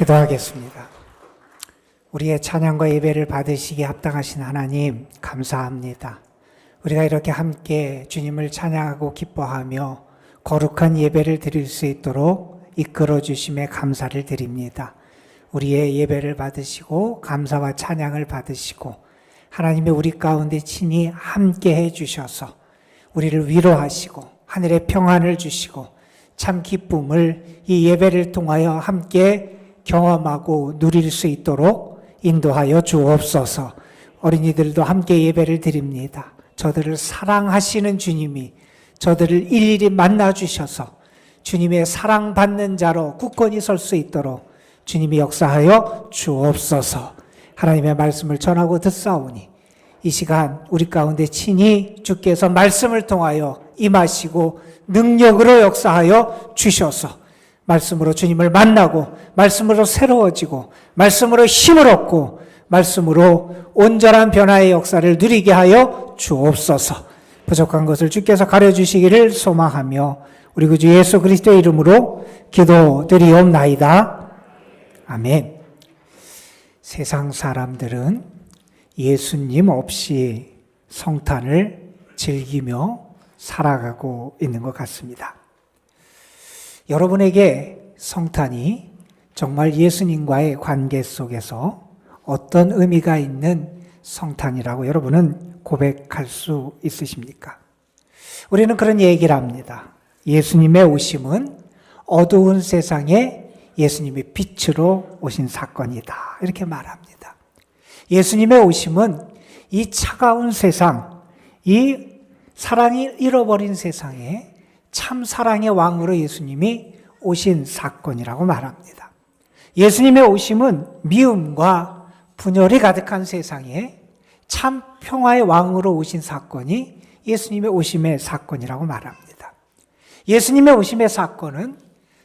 기도하겠습니다. 우리의 찬양과 예배를 받으시기에 합당하신 하나님, 감사합니다. 우리가 이렇게 함께 주님을 찬양하고 기뻐하며 거룩한 예배를 드릴 수 있도록 이끌어 주심에 감사를 드립니다. 우리의 예배를 받으시고 감사와 찬양을 받으시고 하나님의 우리 가운데 친히 함께 해 주셔서 우리를 위로하시고 하늘의 평안을 주시고 참 기쁨을 이 예배를 통하여 함께 경험하고 누릴 수 있도록 인도하여 주옵소서. 어린이들도 함께 예배를 드립니다. 저들을 사랑하시는 주님이 저들을 일일이 만나 주셔서 주님의 사랑받는 자로 굳건히 설 수 있도록 주님이 역사하여 주옵소서. 하나님의 말씀을 전하고 듣사오니 이 시간 우리 가운데 친히 주께서 말씀을 통하여 임하시고 능력으로 역사하여 주셔서 말씀으로 주님을 만나고 말씀으로 새로워지고 말씀으로 힘을 얻고 말씀으로 온전한 변화의 역사를 누리게 하여 주옵소서. 부족한 것을 주께서 가려 주시기를 소망하며 우리 구주 예수 그리스도의 이름으로 기도드리옵나이다. 아멘. 세상 사람들은 예수님 없이 성탄을 즐기며 살아가고 있는 것 같습니다. 여러분에게 성탄이 정말 예수님과의 관계 속에서 어떤 의미가 있는 성탄이라고 여러분은 고백할 수 있으십니까? 우리는 그런 얘기를 합니다. 예수님의 오심은 어두운 세상에 예수님이 빛으로 오신 사건이다. 이렇게 말합니다. 예수님의 오심은 이 차가운 세상, 이 사랑이 잃어버린 세상에 참 사랑의 왕으로 예수님이 오신 사건이라고 말합니다. 예수님의 오심은 미움과 분열이 가득한 세상에 참 평화의 왕으로 오신 사건이 예수님의 오심의 사건이라고 말합니다. 예수님의 오심의 사건은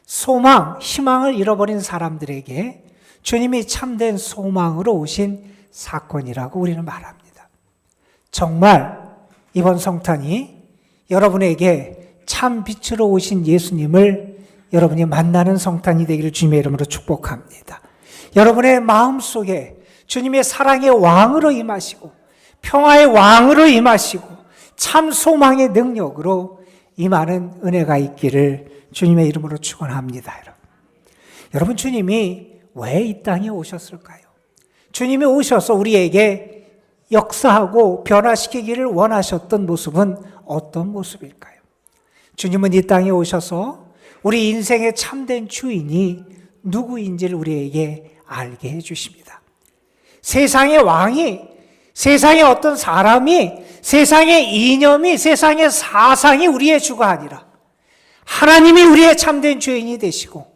소망, 희망을 잃어버린 사람들에게 주님이 참된 소망으로 오신 사건이라고 우리는 말합니다. 정말 이번 성탄이 여러분에게 참 빛으로 오신 예수님을 여러분이 만나는 성탄이 되기를 주님의 이름으로 축복합니다. 여러분의 마음 속에 주님의 사랑의 왕으로 임하시고 평화의 왕으로 임하시고 참 소망의 능력으로 임하는 은혜가 있기를 주님의 이름으로 축원합니다, 여러분. 여러분 주님이 왜 이 땅에 오셨을까요? 주님이 오셔서 우리에게 역사하고 변화시키기를 원하셨던 모습은 어떤 모습일까요? 주님은 이 땅에 오셔서 우리 인생의 참된 주인이 누구인지를 우리에게 알게 해 주십니다. 세상의 왕이 세상의 어떤 사람이 세상의 이념이 세상의 사상이 우리의 주가 아니라 하나님이 우리의 참된 주인이 되시고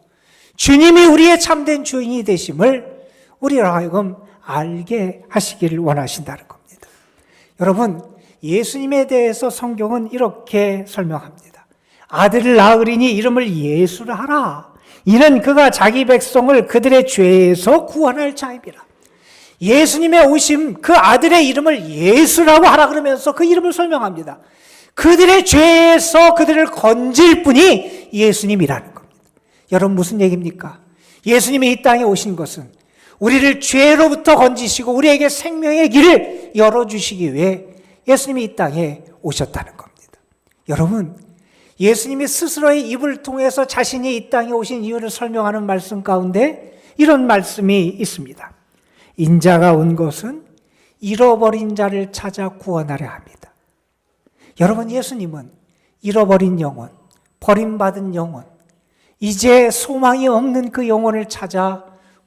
주님이 우리의 참된 주인이 되심을 우리로 하여금 알게 하시기를 원하신다는 겁니다. 여러분, 예수님에 대해서 성경은 이렇게 설명합니다. 아들을 낳으리니 이름을 예수를 하라. 이는 그가 자기 백성을 그들의 죄에서 구원할 자임이라. 예수님의 오심, 그 아들의 이름을 예수라고 하라 그러면서 그 이름을 설명합니다. 그들의 죄에서 그들을 건질 분이 예수님이라는 겁니다. 여러분 무슨 얘기입니까? 예수님이 이 땅에 오신 것은 우리를 죄로부터 건지시고 우리에게 생명의 길을 열어주시기 위해 예수님이 이 땅에 오셨다는 겁니다. 여러분, 예수님이 스스로의 입을 통해서 자신이 이 땅에 오신 이유를 설명하는 말씀 가운데 이런 말씀이 있습니다. 인자가 온 것은 잃어버린 자를 찾아 구원하려 합니다. 여러분, 예수님은 잃어버린 영혼, 버림받은 영혼, 이제 소망이 없는 그 영혼을 찾아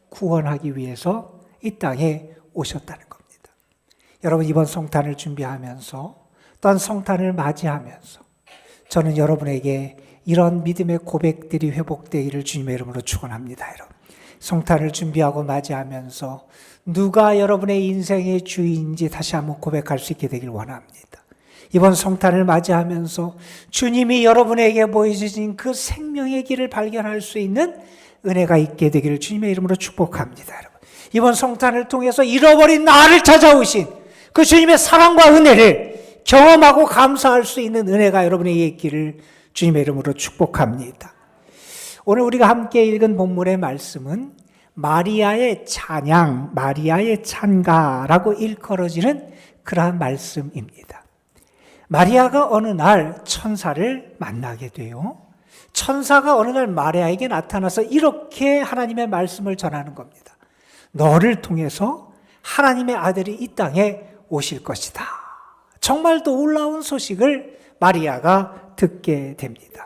구원하기 위해서 이 땅에 오셨다는 겁니다. 여러분, 이번 성탄을 준비하면서 또한 성탄을 맞이하면서 저는 여러분에게 이런 믿음의 고백들이 회복되기를 주님의 이름으로 축원합니다, 여러분. 성탄을 준비하고 맞이하면서 누가 여러분의 인생의 주인인지 다시 한번 고백할 수 있게 되길 원합니다. 이번 성탄을 맞이하면서 주님이 여러분에게 보여주신 그 생명의 길을 발견할 수 있는 은혜가 있게 되기를 주님의 이름으로 축복합니다, 여러분. 이번 성탄을 통해서 잃어버린 나를 찾아오신 그 주님의 사랑과 은혜를 경험하고 감사할 수 있는 은혜가 여러분에게 있기를 주님의 이름으로 축복합니다. 오늘 우리가 함께 읽은 본문의 말씀은 마리아의 찬양, 마리아의 찬가라고 일컬어지는 그러한 말씀입니다. 마리아가 어느 날 천사를 만나게 돼요. 천사가 어느 날 마리아에게 나타나서 이렇게 하나님의 말씀을 전하는 겁니다. 너를 통해서 하나님의 아들이 이 땅에 오실 것이다. 정말 놀라운 소식을 마리아가 듣게 됩니다.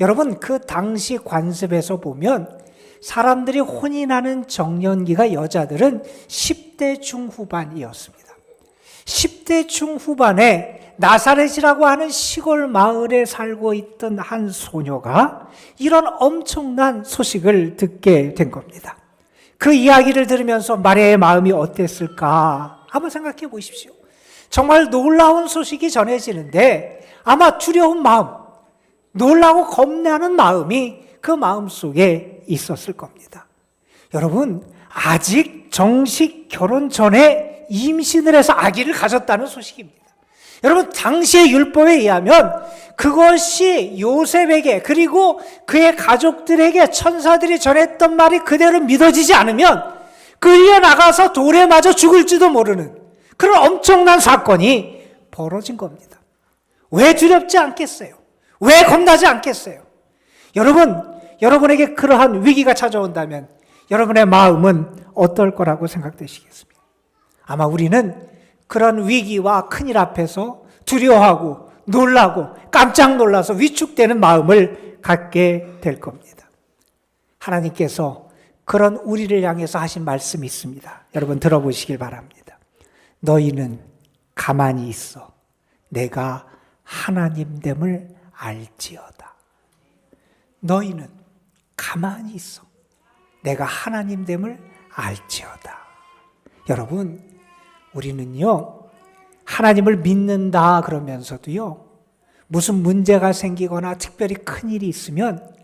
여러분, 그 당시 관습에서 보면 사람들이 혼인하는 정년기가 여자들은 10대 중후반이었습니다. 10대 중후반에 나사렛이라고 하는 시골 마을에 살고 있던 한 소녀가 이런 엄청난 소식을 듣게 된 겁니다. 그 이야기를 들으면서 마리아의 마음이 어땠을까? 한번 생각해 보십시오. 정말 놀라운 소식이 전해지는데 아마 두려운 마음, 놀라고 겁나는 마음이 그 마음 속에 있었을 겁니다. 여러분, 아직 정식 결혼 전에 임신을 해서 아기를 가졌다는 소식입니다. 여러분, 당시의 율법에 의하면 그것이 요셉에게 그리고 그의 가족들에게 천사들이 전했던 말이 그대로 믿어지지 않으면 끌려 나가서 돌에 맞아 죽을지도 모르는 그런 엄청난 사건이 벌어진 겁니다. 왜 두렵지 않겠어요? 왜 겁나지 않겠어요? 여러분, 여러분에게 그러한 위기가 찾아온다면 여러분의 마음은 어떨 거라고 생각되시겠습니까? 아마 우리는 그런 위기와 큰일 앞에서 두려워하고 놀라고 깜짝 놀라서 위축되는 마음을 갖게 될 겁니다. 하나님께서 그런 우리를 향해서 하신 말씀이 있습니다. 여러분 들어보시길 바랍니다. 너희는 가만히 있어. 내가 하나님됨을 알지어다. 너희는 가만히 있어. 내가 하나님됨을 알지어다. 여러분, 우리는요, 하나님을 믿는다 그러면서도요, 무슨 문제가 생기거나 특별히 큰 일이 있으면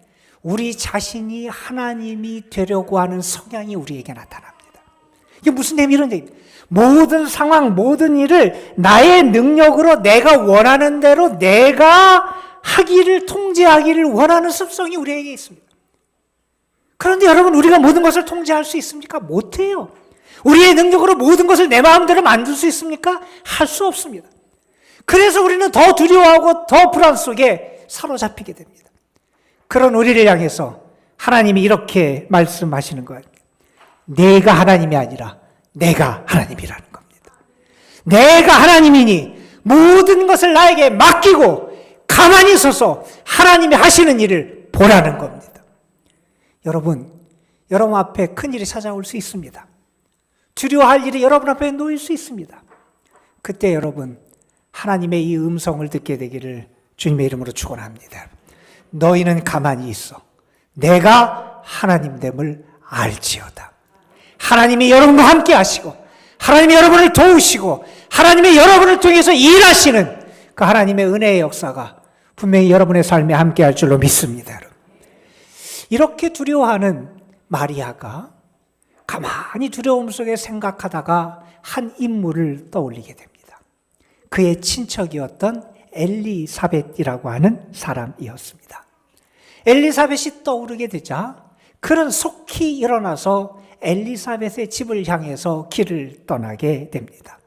우리 자신이 하나님이 되려고 하는 성향이 우리에게 나타납니다. 이게 무슨 의미는 얘기 모든 상황, 모든 일을 나의 능력으로 내가 원하는 대로 내가 하기를, 통제하기를 원하는 습성이 우리에게 있습니다. 그런데 여러분, 우리가 모든 것을 통제할 수 있습니까? 못 해요. 우리의 능력으로 모든 것을 내 마음대로 만들 수 있습니까? 할 수 없습니다. 그래서 우리는 더 두려워하고 더 불안 속에 사로잡히게 됩니다. 그런 우리를 향해서 하나님이 이렇게 말씀하시는 거예요. 내가 하나님이 아니라 내가 하나님이라는 겁니다. 내가 하나님이니 모든 것을 나에게 맡기고 가만히 서서 하나님이 하시는 일을 보라는 겁니다. 여러분, 여러분 앞에 큰 일이 찾아올 수 있습니다. 두려워할 일이 여러분 앞에 놓일 수 있습니다. 그때 여러분, 하나님의 이 음성을 듣게 되기를 주님의 이름으로 축원합니다. 너희는 가만히 있어. 내가 하나님 됨을 알지어다. 하나님이 여러분과 함께 하시고 하나님이 여러분을 도우시고 하나님이 여러분을 통해서 일하시는 그 하나님의 은혜의 역사가 분명히 여러분의 삶에 함께 할 줄로 믿습니다. 이렇게 두려워하는 마리아가 가만히 두려움 속에 생각하다가 한 인물을 떠올리게 됩니다. 그의 친척이었던 엘리사벳이라고 하는 사람이었습니다. 엘리사벳이 떠오르게 되자 그는 속히 일어나서 엘리사벳의 집을 향해서 길을 떠나게 됩니다.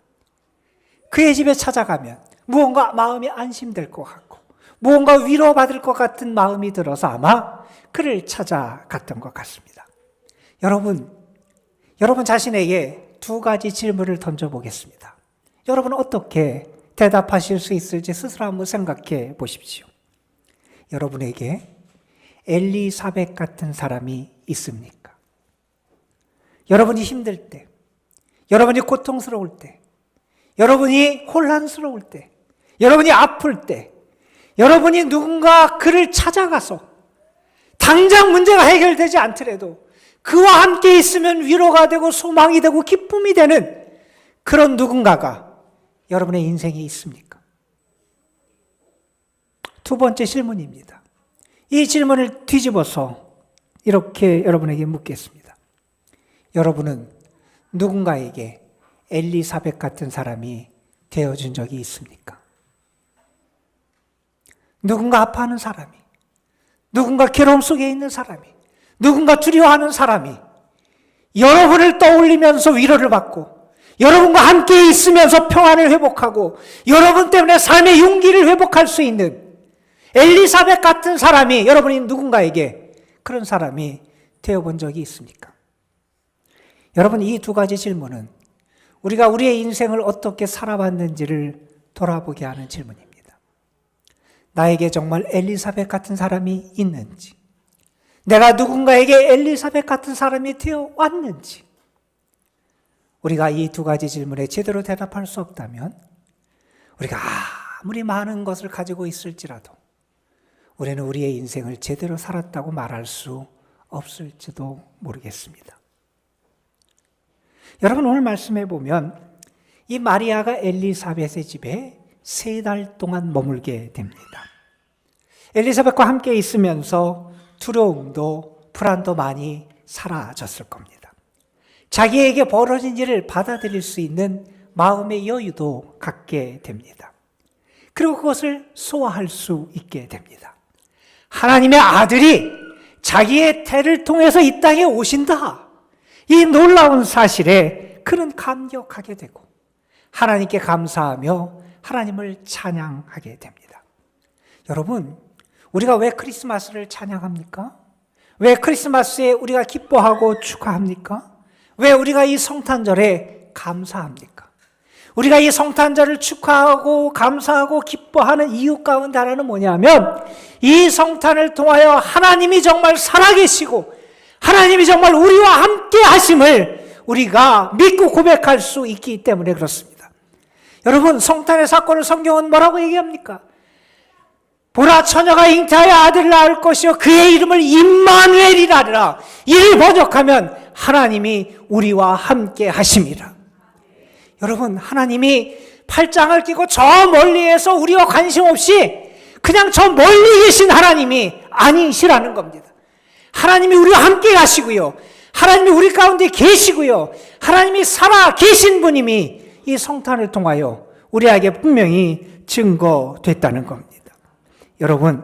그의 집에 찾아가면 무언가 마음이 안심될 것 같고 무언가 위로받을 것 같은 마음이 들어서 아마 그를 찾아갔던 것 같습니다. 여러분, 여러분 자신에게 두 가지 질문을 던져보겠습니다. 여러분 어떻게 대답하실 수 있을지 스스로 한번 생각해 보십시오. 여러분에게 엘리사벳 같은 사람이 있습니까? 여러분이 힘들 때, 여러분이 고통스러울 때, 여러분이 혼란스러울 때, 여러분이 아플 때, 여러분이 누군가 그를 찾아가서 당장 문제가 해결되지 않더라도 그와 함께 있으면 위로가 되고 소망이 되고 기쁨이 되는 그런 누군가가 여러분의 인생에 있습니까? 두 번째 질문입니다. 이 질문을 뒤집어서 이렇게 여러분에게 묻겠습니다. 여러분은 누군가에게 엘리사벳 같은 사람이 되어준 적이 있습니까? 누군가 아파하는 사람이, 누군가 괴로움 속에 있는 사람이, 누군가 두려워하는 사람이 여러분을 떠올리면서 위로를 받고 여러분과 함께 있으면서 평안을 회복하고 여러분 때문에 삶의 용기를 회복할 수 있는 엘리사벳 같은 사람이 여러분이 누군가에게 그런 사람이 되어본 적이 있습니까? 여러분 이 두 가지 질문은 우리가 우리의 인생을 어떻게 살아왔는지를 돌아보게 하는 질문입니다. 나에게 정말 엘리사벳 같은 사람이 있는지, 내가 누군가에게 엘리사벳 같은 사람이 되어 왔는지, 우리가 이 두 가지 질문에 제대로 대답할 수 없다면, 우리가 아무리 많은 것을 가지고 있을지라도, 우리는 우리의 인생을 제대로 살았다고 말할 수 없을지도 모르겠습니다. 여러분 오늘 말씀해 보면 이 마리아가 엘리사벳의 집에 세 달 동안 머물게 됩니다. 엘리사벳과 함께 있으면서 두려움도 불안도 많이 사라졌을 겁니다. 자기에게 벌어진 일을 받아들일 수 있는 마음의 여유도 갖게 됩니다. 그리고 그것을 소화할 수 있게 됩니다. 하나님의 아들이 자기의 태를 통해서 이 땅에 오신다. 이 놀라운 사실에 그는 감격하게 되고 하나님께 감사하며 하나님을 찬양하게 됩니다. 여러분, 우리가 왜 크리스마스를 찬양합니까? 왜 크리스마스에 우리가 기뻐하고 축하합니까? 왜 우리가 이 성탄절에 감사합니까? 우리가 이 성탄절을 축하하고 감사하고 기뻐하는 이유 가운데 하나는 뭐냐면 이 성탄을 통하여 하나님이 정말 살아계시고 하나님이 정말 우리와 함께 하심을 우리가 믿고 고백할 수 있기 때문에 그렇습니다. 여러분, 성탄의 사건을 성경은 뭐라고 얘기합니까? 보라 처녀가 잉태하여 아들을 낳을 것이요 그의 이름을 임마누엘이라 하라. 이를 번역하면 하나님이 우리와 함께 하심이라. 여러분, 하나님이 팔짱을 끼고 저 멀리에서 우리와 관심 없이 그냥 저 멀리 계신 하나님이 아니시라는 겁니다. 하나님이 우리와 함께 가시고요. 하나님이 우리 가운데 계시고요. 하나님이 살아 계신 분임이 이 성탄을 통하여 우리에게 분명히 증거됐다는 겁니다. 여러분,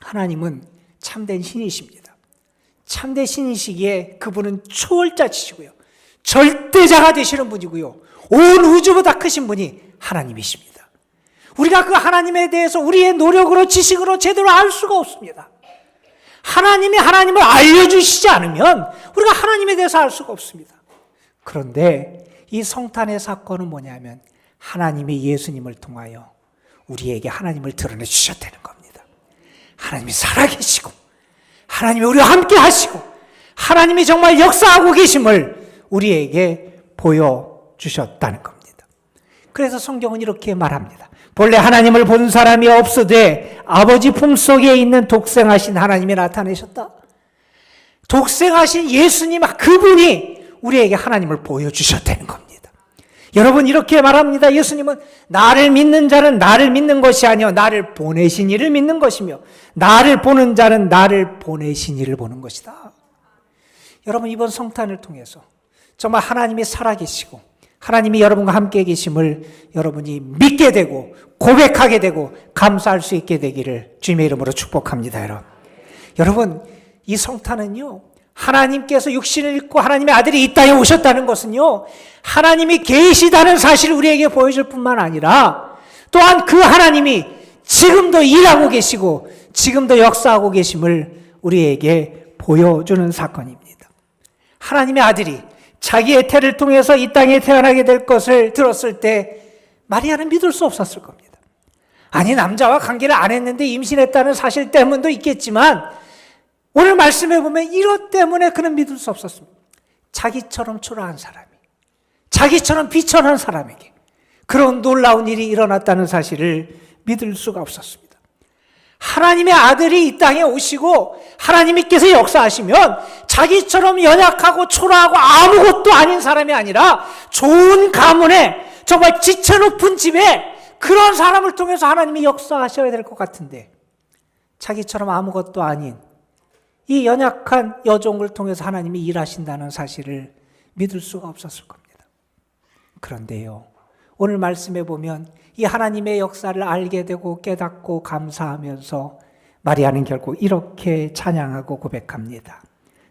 하나님은 참된 신이십니다. 참된 신이시기에 그분은 초월자치시고요. 절대자가 되시는 분이고요. 온 우주보다 크신 분이 하나님이십니다. 우리가 그 하나님에 대해서 우리의 노력으로 지식으로 제대로 알 수가 없습니다. 하나님이 하나님을 알려주시지 않으면 우리가 하나님에 대해서 알 수가 없습니다. 그런데 이 성탄의 사건은 뭐냐면 하나님이 예수님을 통하여 우리에게 하나님을 드러내 주셨다는 겁니다. 하나님이 살아계시고 하나님이 우리와 함께 하시고 하나님이 정말 역사하고 계심을 우리에게 보여 주셨다는 겁니다. 그래서 성경은 이렇게 말합니다. 본래 하나님을 본 사람이 없으되 아버지 품속에 있는 독생하신 하나님이 나타내셨다. 독생하신 예수님 그분이 우리에게 하나님을 보여주셨다는 겁니다. 여러분 이렇게 말합니다. 예수님은 나를 믿는 자는 나를 믿는 것이 아니요 나를 보내신 이를 믿는 것이며 나를 보는 자는 나를 보내신 이를 보는 것이다. 여러분 이번 성탄을 통해서 정말 하나님이 살아계시고 하나님이 여러분과 함께 계심을 여러분이 믿게 되고 고백하게 되고 감사할 수 있게 되기를 주님의 이름으로 축복합니다, 여러분. 여러분, 이 성탄은요, 하나님께서 육신을 입고 하나님의 아들이 이 땅에 오셨다는 것은요, 하나님이 계시다는 사실을 우리에게 보여줄 뿐만 아니라 또한 그 하나님이 지금도 일하고 계시고 지금도 역사하고 계심을 우리에게 보여주는 사건입니다. 하나님의 아들이 자기의 태를 통해서 이 땅에 태어나게 될 것을 들었을 때 마리아는 믿을 수 없었을 겁니다. 아니, 남자와 관계를 안 했는데 임신했다는 사실 때문도 있겠지만 오늘 말씀해 보면 이것 때문에 그는 믿을 수 없었습니다. 자기처럼 초라한 사람이, 자기처럼 비천한 사람에게 그런 놀라운 일이 일어났다는 사실을 믿을 수가 없었습니다. 하나님의 아들이 이 땅에 오시고 하나님께서 역사하시면 자기처럼 연약하고 초라하고 아무것도 아닌 사람이 아니라 좋은 가문에 정말 지체 높은 집에 그런 사람을 통해서 하나님이 역사하셔야 될 것 같은데 자기처럼 아무것도 아닌 이 연약한 여종을 통해서 하나님이 일하신다는 사실을 믿을 수가 없었을 겁니다. 그런데요, 오늘 말씀해 보면 이 하나님의 역사를 알게 되고 깨닫고 감사하면서 마리아는 결국 이렇게 찬양하고 고백합니다.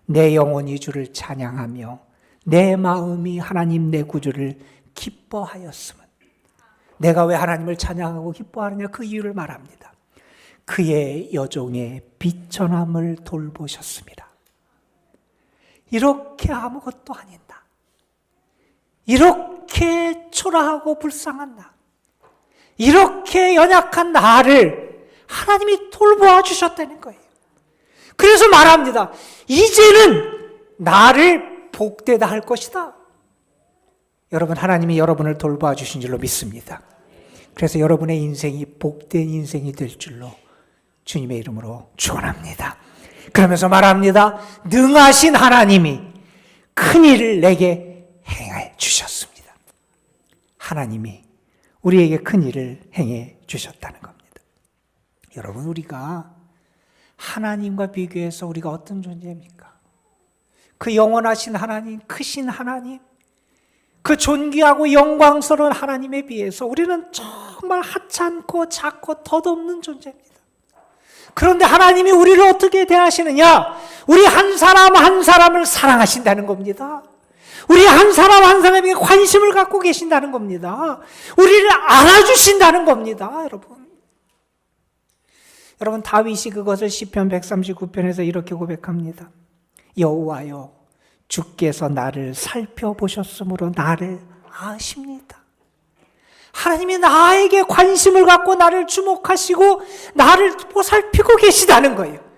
내 영혼이 주를 찬양하며 내 마음이 하나님 내 구주를 기뻐하였으면 내가 왜 하나님을 찬양하고 기뻐하느냐 그 이유를 말합니다. 그의 여종의 비천함을 돌보셨습니다. 이렇게 아무것도 아닌 나. 이렇게 초라하고 불쌍한 나. 이렇게 연약한 나를 하나님이 돌보아 주셨다는 거예요. 그래서 말합니다. 이제는 나를 복되다 할 것이다. 여러분, 하나님이 여러분을 돌보아 주신 줄로 믿습니다. 그래서 여러분의 인생이 복된 인생이 될 줄로 주님의 이름으로 축원합니다. 그러면서 말합니다. 능하신 하나님이 큰 일을 내게 행해 주셨습니다. 하나님이 우리에게 큰 일을 행해 주셨다는 겁니다. 여러분, 우리가 하나님과 비교해서 우리가 어떤 존재입니까? 그 영원하신 하나님, 크신 하나님, 그 존귀하고 영광스러운 하나님에 비해서 우리는 정말 하찮고 작고 덧없는 존재입니다. 그런데 하나님이 우리를 어떻게 대하시느냐? 우리 한 사람 한 사람을 사랑하신다는 겁니다. 우리 한 사람 한 사람에게 관심을 갖고 계신다는 겁니다. 우리를 알아주신다는 겁니다, 여러분. 여러분 다윗이 그것을 시편 139편에서 이렇게 고백합니다. 여호와여 주께서 나를 살펴보셨으므로 나를 아십니다. 하나님이 나에게 관심을 갖고 나를 주목하시고 나를 보살피고 계시다는 거예요.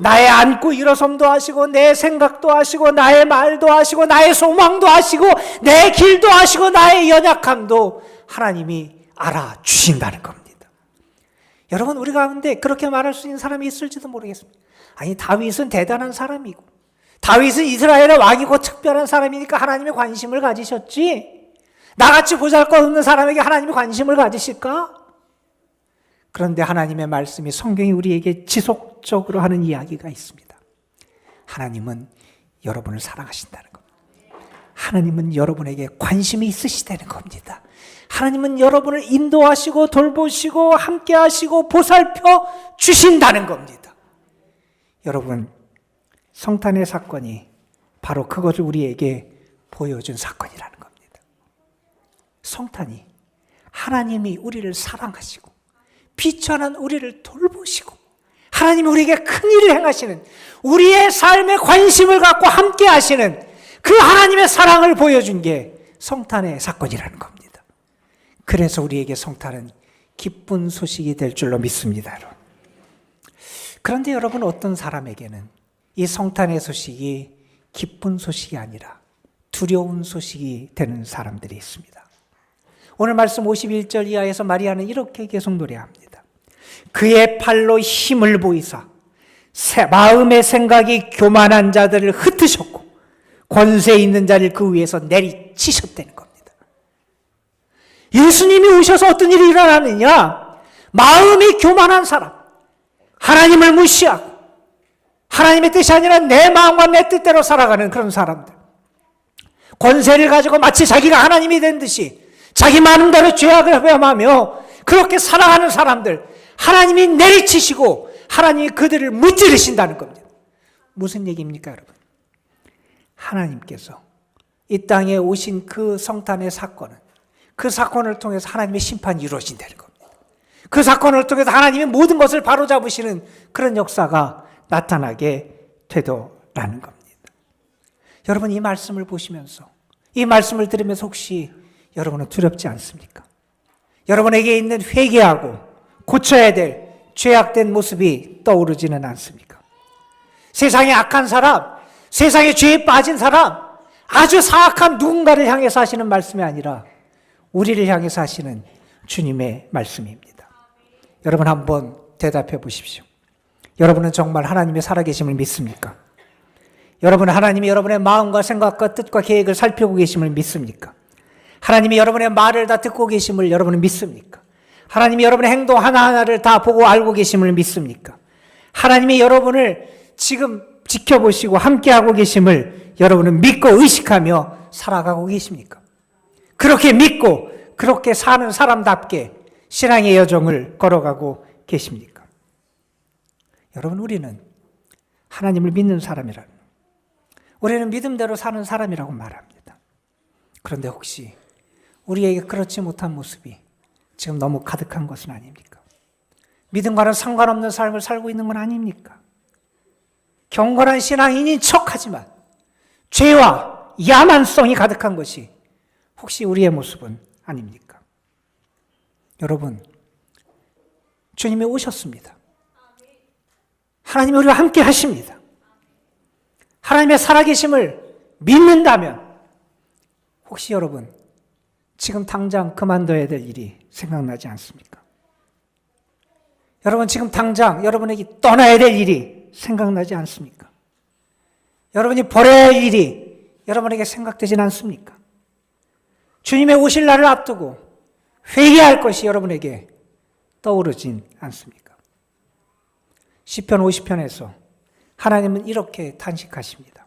나의 앉고 일어섬도 하시고 내 생각도 하시고 나의 말도 하시고 나의 소망도 하시고 내 길도 하시고 나의 연약함도 하나님이 알아주신다는 겁니다. 여러분 우리 가운데 그렇게 말할 수 있는 사람이 있을지도 모르겠습니다. 아니 다윗은 대단한 사람이고 다윗은 이스라엘의 왕이고 특별한 사람이니까 하나님의 관심을 가지셨지. 나같이 보잘것없는 사람에게 하나님이 관심을 가지실까? 그런데 하나님의 말씀이 성경이 우리에게 지속적으로 하는 이야기가 있습니다. 하나님은 여러분을 사랑하신다는 겁니다. 하나님은 여러분에게 관심이 있으시다는 겁니다. 하나님은 여러분을 인도하시고 돌보시고 함께 하시고 보살펴 주신다는 겁니다. 여러분, 성탄의 사건이 바로 그것을 우리에게 보여준 사건이라는 겁니다. 성탄이 하나님이 우리를 사랑하시고 비천한 우리를 돌보시고 하나님이 우리에게 큰 일을 행하시는 우리의 삶에 관심을 갖고 함께 하시는 그 하나님의 사랑을 보여준 게 성탄의 사건이라는 겁니다. 그래서 우리에게 성탄은 기쁜 소식이 될 줄로 믿습니다. 그런데 여러분 어떤 사람에게는 이 성탄의 소식이 기쁜 소식이 아니라 두려운 소식이 되는 사람들이 있습니다. 오늘 말씀 51절 이하에서 마리아는 이렇게 계속 노래합니다. 그의 팔로 힘을 보이사 마음의 생각이 교만한 자들을 흩으셨고 권세 있는 자를 그 위에서 내리치셨다는 겁니다. 예수님이 오셔서 어떤 일이 일어나느냐? 마음이 교만한 사람, 하나님을 무시하고 하나님의 뜻이 아니라 내 마음과 내 뜻대로 살아가는 그런 사람들. 권세를 가지고 마치 자기가 하나님이 된 듯이 자기 많은 대로 죄악을 회함하며 그렇게 살아가는 사람들 하나님이 내리치시고 하나님이 그들을 무찌르신다는 겁니다. 무슨 얘기입니까, 여러분? 하나님께서 이 땅에 오신 그 성탄의 사건은 그 사건을 통해서 하나님의 심판이 이루어진다는 겁니다. 그 사건을 통해서 하나님의 모든 것을 바로잡으시는 그런 역사가 나타나게 되더라는 겁니다. 여러분 이 말씀을 보시면서 이 말씀을 들으면서 혹시 여러분은 두렵지 않습니까? 여러분에게 있는 회개하고 고쳐야 될 죄악된 모습이 떠오르지는 않습니까? 세상에 악한 사람, 세상에 죄에 빠진 사람, 아주 사악한 누군가를 향해서 하시는 말씀이 아니라 우리를 향해서 하시는 주님의 말씀입니다. 여러분 한번 대답해 보십시오. 여러분은 정말 하나님의 살아계심을 믿습니까? 여러분은 하나님이 여러분의 마음과 생각과 뜻과 계획을 살피고 계심을 믿습니까? 하나님이 여러분의 말을 다 듣고 계심을 여러분은 믿습니까? 하나님이 여러분의 행동 하나하나를 다 보고 알고 계심을 믿습니까? 하나님이 여러분을 지금 지켜보시고 함께하고 계심을 여러분은 믿고 의식하며 살아가고 계십니까? 그렇게 믿고 그렇게 사는 사람답게 신앙의 여정을 걸어가고 계십니까? 여러분, 우리는 하나님을 믿는 사람이라 우리는 믿음대로 사는 사람이라고 말합니다. 그런데 혹시 우리에게 그렇지 못한 모습이 지금 너무 가득한 것은 아닙니까? 믿음과는 상관없는 삶을 살고 있는 건 아닙니까? 경건한 신앙인인 척 하지만 죄와 야만성이 가득한 것이 혹시 우리의 모습은 아닙니까? 여러분, 주님이 오셨습니다. 하나님이 우리와 함께 하십니다. 하나님의 살아계심을 믿는다면 혹시 여러분 지금 당장 그만둬야 될 일이 생각나지 않습니까? 여러분 지금 당장 여러분에게 떠나야 될 일이 생각나지 않습니까? 여러분이 버려야 할 일이 여러분에게 생각되진 않습니까? 주님의 오실 날을 앞두고 회개할 것이 여러분에게 떠오르진 않습니까? 시편 50편에서 하나님은 이렇게 탄식하십니다.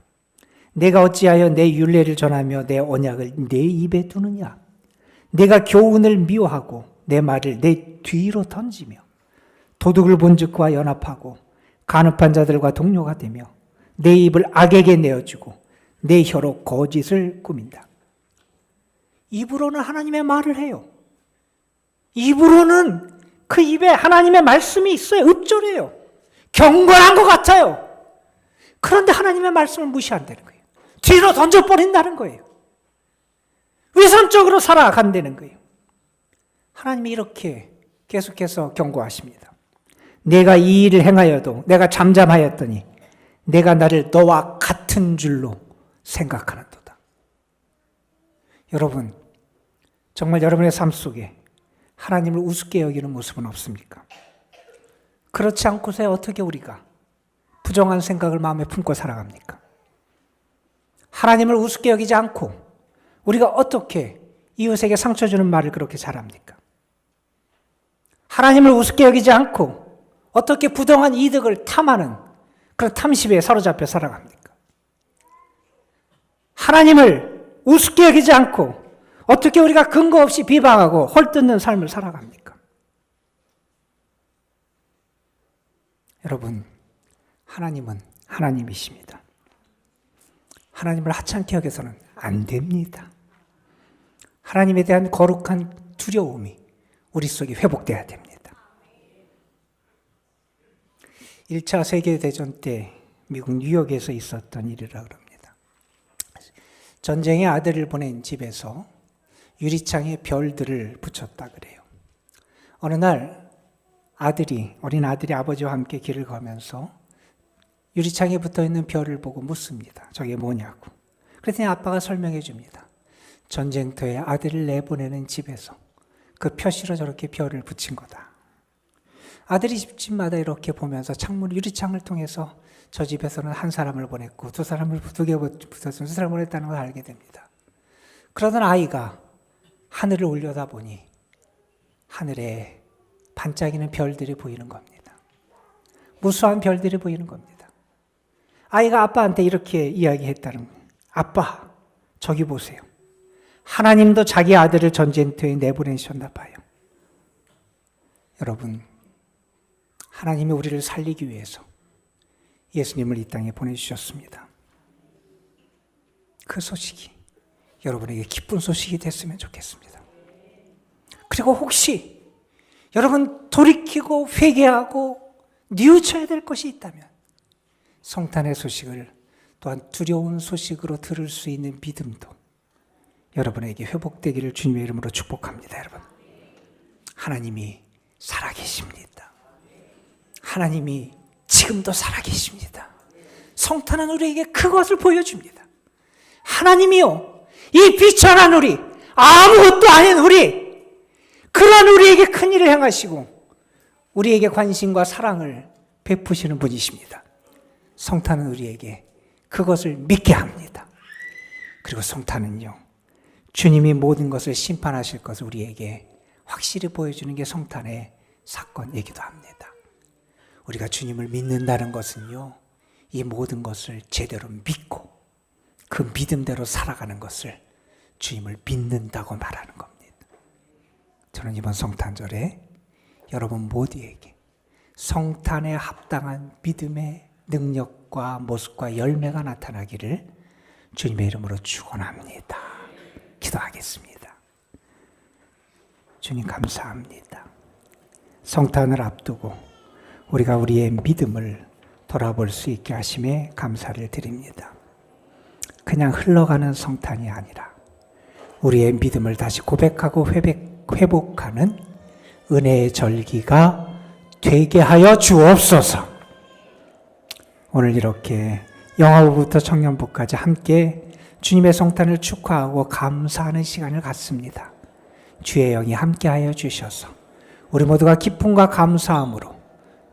내가 어찌하여 내 율례를 전하며 내 언약을 내 입에 두느냐? 내가 교훈을 미워하고 내 말을 내 뒤로 던지며 도둑을 본즉과 연합하고 간업한 자들과 동료가 되며 내 입을 악에게 내어주고 내 혀로 거짓을 꾸민다. 입으로는 하나님의 말을 해요. 입으로는 그 입에 하나님의 말씀이 있어요. 읍조래요. 경건한 것 같아요. 그런데 하나님의 말씀을 무시한다는 거예요. 뒤로 던져버린다는 거예요. 위선적으로 살아간다는 거예요. 하나님이 이렇게 계속해서 경고하십니다. 내가 이 일을 행하여도 내가 잠잠하였더니 내가 나를 너와 같은 줄로 생각하는도다. 여러분, 정말 여러분의 삶 속에 하나님을 우습게 여기는 모습은 없습니까? 그렇지 않고서 어떻게 우리가 부정한 생각을 마음에 품고 살아갑니까? 하나님을 우습게 여기지 않고 우리가 어떻게 이웃에게 상처 주는 말을 그렇게 잘합니까? 하나님을 우습게 여기지 않고 어떻게 부정한 이득을 탐하는 그런 탐심에 사로잡혀 살아갑니까? 하나님을 우습게 여기지 않고 어떻게 우리가 근거 없이 비방하고 헐뜯는 삶을 살아갑니까? 여러분, 하나님은 하나님이십니다. 하나님을 하찮게 여겨서는 안 됩니다. 하나님에 대한 거룩한 두려움이 우리 속에 회복돼야 됩니다. 1차 세계대전 때 미국 뉴욕에서 있었던 일이라 그럽니다. 전쟁의 아들을 보낸 집에서 유리창에 별들을 붙였다 그래요. 어느 날 아들이, 어린 아들이 아버지와 함께 길을 가면서 유리창에 붙어 있는 별을 보고 묻습니다. 저게 뭐냐고. 그랬더니 아빠가 설명해 줍니다. 전쟁터에 아들을 내보내는 집에서 그 표시로 저렇게 별을 붙인 거다. 아들이 집집마다 이렇게 보면서 창문 유리창을 통해서 저 집에서는 한 사람을 보냈고 두 사람을 두개 붙었으면 두 사람을 보냈다는 걸 알게 됩니다. 그러던 아이가 하늘을 올려다 보니 하늘에 반짝이는 별들이 보이는 겁니다. 무수한 별들이 보이는 겁니다. 아이가 아빠한테 이렇게 이야기했다는 거예요. 아빠, 저기 보세요. 하나님도 자기 아들을 전쟁터에 내보내셨나 봐요. 여러분, 하나님이 우리를 살리기 위해서 예수님을 이 땅에 보내주셨습니다. 그 소식이 여러분에게 기쁜 소식이 됐으면 좋겠습니다. 그리고 혹시 여러분 돌이키고 회개하고 뉘우쳐야 될 것이 있다면 성탄의 소식을 또한 두려운 소식으로 들을 수 있는 믿음도 여러분에게 회복되기를 주님의 이름으로 축복합니다, 여러분. 하나님이 살아계십니다. 하나님이 지금도 살아계십니다. 성탄은 우리에게 그것을 보여줍니다. 하나님이요, 이 비천한 우리, 아무것도 아닌 우리, 그런 우리에게 큰 일을 행하시고, 우리에게 관심과 사랑을 베푸시는 분이십니다. 성탄은 우리에게 그것을 믿게 합니다. 그리고 성탄은요, 주님이 모든 것을 심판하실 것을 우리에게 확실히 보여주는 게 성탄의 사건이기도 합니다. 우리가 주님을 믿는다는 것은요, 이 모든 것을 제대로 믿고 그 믿음대로 살아가는 것을 주님을 믿는다고 말하는 겁니다. 저는 이번 성탄절에 여러분 모두에게 성탄에 합당한 믿음의 능력과 모습과 열매가 나타나기를 주님의 이름으로 축원합니다. 기도하겠습니다. 주님 감사합니다. 성탄을 앞두고 우리가 우리의 믿음을 돌아볼 수 있게 하심에 감사를 드립니다. 그냥 흘러가는 성탄이 아니라 우리의 믿음을 다시 고백하고 회백, 회복하는 은혜의 절기가 되게 하여 주옵소서. 오늘 이렇게 영화부부터 청년부까지 함께 주님의 성탄을 축하하고 감사하는 시간을 갖습니다. 주의 영이 함께하여 주셔서 우리 모두가 기쁨과 감사함으로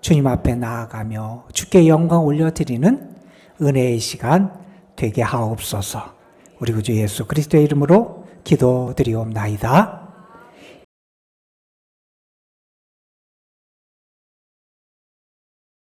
주님 앞에 나아가며 주께 영광 올려드리는 은혜의 시간 되게 하옵소서. 우리 구주 예수 그리스도의 이름으로 기도드리옵나이다.